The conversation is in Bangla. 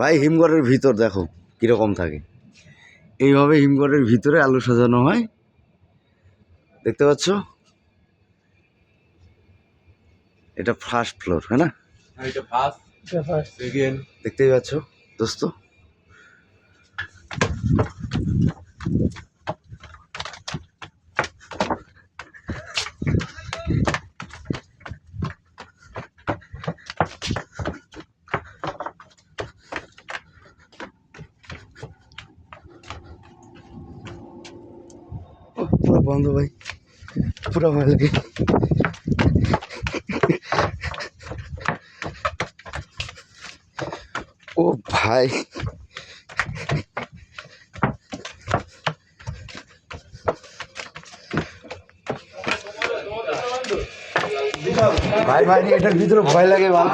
ভাই হিমঘরের ভিতর দেখো কীরকম থাকে। এইভাবে হিমঘরের ভিতরে আলু সাজানো হয়। দেখতে পাচ্ছ? এটা ফার্স্ট ফ্লোর হ্যাঁ না? এটা ফার্স্ট সেকেন্ড দেখতেই পাচ্ছ দোস্ত? পুরো বন্ধ ভাই। পুরো ভয় লাগে ও ভাই। ভাই ভাই এটার ভিতরে ভয় লাগে, ভাই।